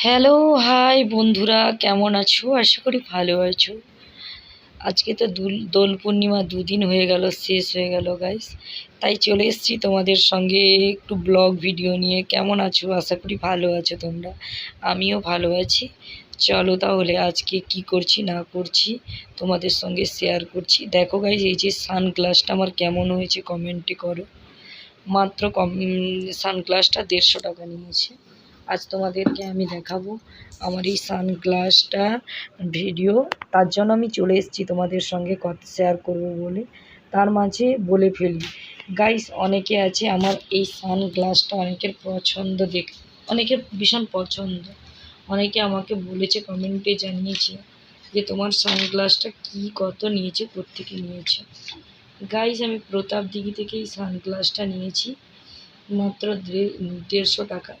Hello hi বন্ধুরা, কেমন আছো? আশা করি ভালো আছো। আজকে তো দুল- পূর্ণিমা দুদিন হয়ে গেল, শেষ হয়ে গেল গাইস তাই চলে এসেছি তোমাদের সঙ্গে একটু ব্লগ ভিডিও নিয়ে। কেমন আছো? আশা করি ভালো আছো তোমরা। আমিও ভালো আছি। চলো তাহলে আজকে কি করছি, না করছি তোমাদের সঙ্গে শেয়ার করছি। দেখো গাইজ এই যে সানগ্লাসটা আমার কেমন হয়েছে কমেন্টে করো। মাত্র কম সানগ্লাসটা দেড়শো টাকা নিয়েছে। আজ তোমাদেরকে আমি দেখাবো আমার এই সানগ্লাসটা ভিডিও। তার জন্য আমি চলে এসেছি তোমাদের সঙ্গে কথা শেয়ার করব বলে। তার মাঝে বলে ফেলি গাইস অনেকে আছে আমার এই সানগ্লাসটা অনেকের পছন্দ দেখ, অনেকের ভীষণ পছন্দ। অনেকে আমাকে বলেছে কমেন্টে জানিয়েছে যে তোমার সানগ্লাসটা কী কত নিয়েছে, কোত্থেকে নিয়েছে। গাইস আমি প্রতাপ দিঘি থেকে এই সানগ্লাসটা নিয়েছি মাত্র দেড়শো টাকা।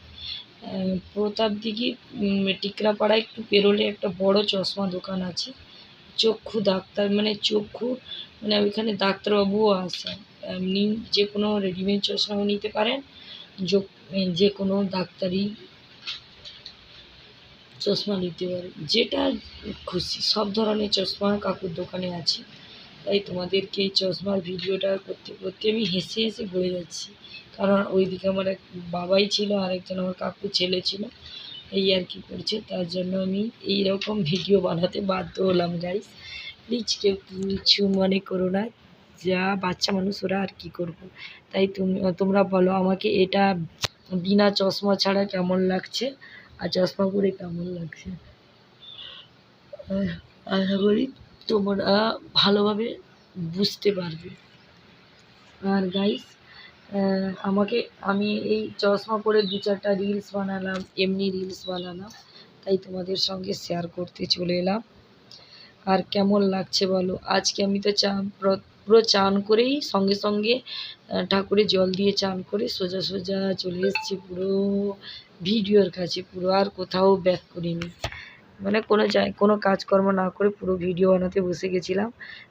প্রতাপ দিঘি উম, টিকরাপাড়ায় একটু পেরোলে একটা বড় চশমা দোকান আছে। চক্ষু ডাক্তার মানে চক্ষু মানে ওইখানে ডাক্তারবাবুও আসেন এমনি যে কোনো রেডিমেড চশমাও নিতে পারেন যে কোনো ডাক্তারি চশমা নিতে পারেন। যেটা খুশি সব ধরনের চশমা কাকুর দোকানে আছে। তাই তোমাদেরকে এই চশমার ভিডিওটা করতে করতে আমি হেসে হেসে বলে যাচ্ছি। কারণ ওইদিকে আমার এক বাবাই ছিল, আর একজন আমার কাকু ছেলে ছিল। এই আর কি করছে, তার জন্য আমি এই রকম ভিডিও বানাতে বাধ্য হলাম গাইস প্লিজ কেউ কিছু মনে করো না, যা বাচ্চা মানুষ ওরা আর কি করব। তাই তুমি, তোমরা বলো, আমাকে এটা বিনা চশমা ছাড়া কেমন লাগছে? আর চশমা পরে কেমন লাগছে? আশা করি তোমরা ভালোভাবে বুঝতে পারবে। আর গাইস আমাকে, আমি এই চশমা পরে দু চারটা রিলস বানালাম, এমনি রিলস বানালাম, তাই তোমাদের সঙ্গে শেয়ার করতে চলে এলাম। আর কেমন লাগছে বলো? আজকে আমি তো চান, পুরো চান করেই সঙ্গে সঙ্গে ঠাকুরে জল দিয়ে চান করে সোজা সোজা চলে এসেছি পুরো ভিডিওর কাছে, পুরো আর কোথাও ব্যাক করিনি। মানে কোনো কোনো কাজকর্ম না করে পুরো ভিডিও বানাতে বসে গেছিলাম।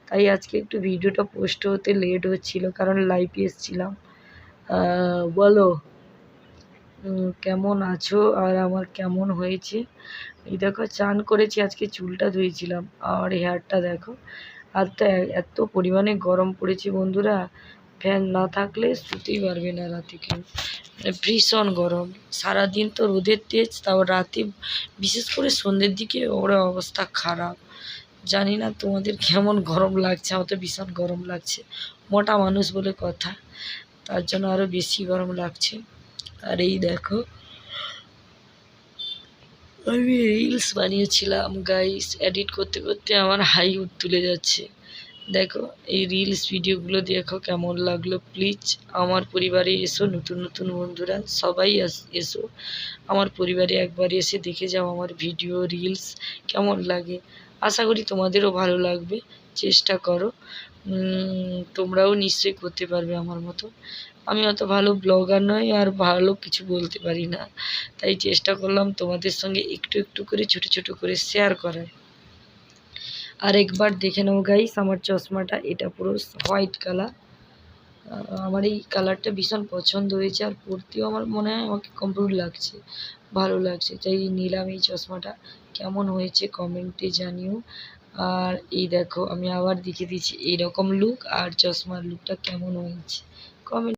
তাই আজকে একটু ভিডিওটা পোস্ট হতে লেট হচ্ছিল, কারণ লাইভে এসেছিলাম। বলো। কেমন আছো? আর আমার কেমন হয়েছে? এই দেখো, চান করেছি, আজকে চুলটা ধুয়েছিলাম। আর হেয়ারটা দেখো, আর তো এত পরিমাণে গরম পড়েছে বন্ধুরা। ফ্যান না থাকলে শুতেই পারবে না রাতে কেউ। মানে ভীষণ গরম। সারাদিন তো রোদের তেজ, তাও রাতে বিশেষ করে সন্ধ্যের দিকে ওর অবস্থা খারাপ। জানি না তোমাদের কেমন গরম লাগছে, আমার তো ভীষণ গরম লাগছে। মোটা মানুষ বলে কথা। তার জন্য আরও বেশি গরম লাগছে। আর এই দেখো, আমি রিলস বানিয়েছিলাম গাইস এডিট করতে করতে আমার হাই উঠ তুলে যাচ্ছে। দেখো, এই রিলস ভিডিওগুলো দেখো কেমন লাগল প্লিজ আমার পরিবারে এসো, নতুন নতুন বন্ধুরা, সবাই এসো। আমার পরিবারে একবার এসে দেখে যাও আমার ভিডিও রিলস কেমন লাগে। আশা করি তোমাদেরও ভালো লাগবে, চেষ্টা করো। তোমরাও নিশ্চয়ই করতে পারবে আমার মতো। আমি অত ভালো ব্লগার নই আর ভালো কিছু বলতে পারি না। তাই চেষ্টা করলাম তোমাদের সঙ্গে একটু একটু করে, ছোট ছোট করে শেয়ার করার। আর একবার দেখে নাও গাইস আমার চশমাটা, এটা পুরো হোয়াইট কালার আমার এই কালারটা ভীষণ পছন্দ হয়েছে আর পরতেও আমার মনে হয় আমাকে কমফোর্ট লাগছে, ভালো লাগছে। তাই নিলাম এই চশমাটা। কেমন হয়েছে কমেন্টে জানিও। আর এই দেখো, আমি আবার দেখে দিচ্ছি এইরকম লুক আর চশমার লুকটা কেমন হয়েছে। কমেন্ট